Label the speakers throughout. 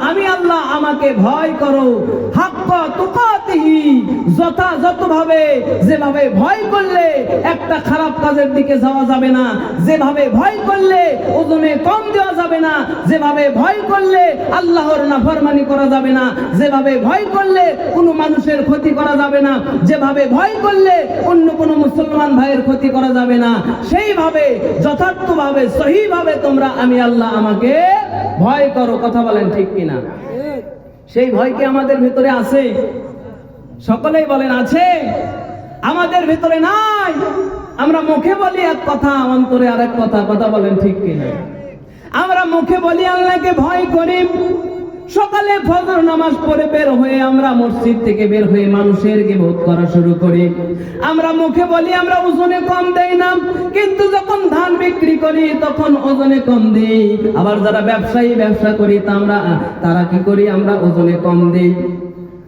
Speaker 1: আমি আল্লাহ আমাকে ভয় করো। যথাযথভাবে যেভাবে ভয় করলে একটা খারাপ কাজের দিকে যাওয়া যাবে না। যেভাবে ভয় করলে ওজনে কম দেওয়া যাবে না। যেভাবে ভয় করলে আল্লাহর নাফরমানি করা যাবে না। যেভাবে ভয় করলে কোনো মানুষের ক্ষতি করা যাবে না। যেভাবে ভয় করলে অন্য কোনো মুসলমান ভাইয়ের ক্ষতি করা যাবে না। সেইভাবে, যথার্থভাবে, সহিভাবে তোমরা আমি আল্লাহ আমাকে ভয় করো, কথা বলেন ঠিক কিনা? সেই ভয় কি আমাদের ভিতরে আছে? সকলেই বলেন, আছে। আমাদের ভিতরে নাই। আমরা মুখে বলি এক কথা, অন্তরে আরেক কথা কথা বলেন ঠিক কিনা? আমরা মুখে বলি আল্লাহকে ভয় করি। সকালে ফজর নামাজ পড়ে বের হয়ে আমরা মসজিদ থেকে বের হয়ে মানুষের গিবত করা শুরু করি। আমরা মুখে বলি, আমরা ওজনে কম দেই না। কিন্তু যখন ধান বিক্রি করি, তখন ওজনে কম দেই। আবার যারা ব্যবসায়ী ব্যবসা করি, তা আমরা, তারা কি করি? আমরা ওজনে কম দেই।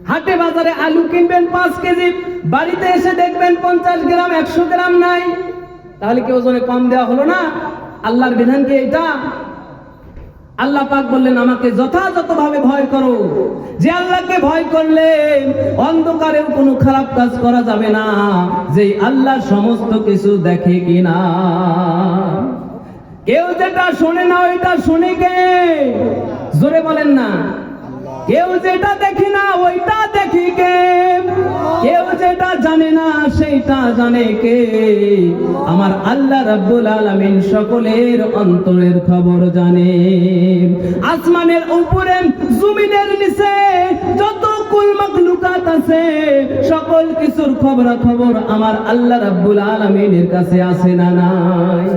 Speaker 1: হাটে বাজারে আলু কিনবেন পাঁচ কেজি, বাড়িতে এসে দেখবেন পঞ্চাশ গ্রাম, একশো গ্রাম নাই। তাহলে কি ওজনে কম দেওয়া হলো না? আল্লাহর বিধান কি এটা আল্লাহ পাক বললেন, আমাকে যথাযথভাবে ভয় করো। যে আল্লাহকে ভয় করলে অন্ধকারেও কোনো খারাপ কাজ করা যাবে না। যে আল্লাহ সমস্ত কিছু দেখে কিনা। কেউ যেটা শোনে না, ওইটা শুনে কে? জোরে বলেন না। কেউ যেটা দেখি না, ওইটা দেখি কে? জানে না, সেইটা জানে কে? আমার আল্লাহ রাব্বুল আলামিন সকলের অন্তরের খবর জানে। আসমানের উপরে, জমিনের নিচে যত কুল মাখলুকাত আছে, সকল কিছুর খবর খবর আমার আল্লাহ রাব্বুল আলামিনের কাছে আছে না নাই?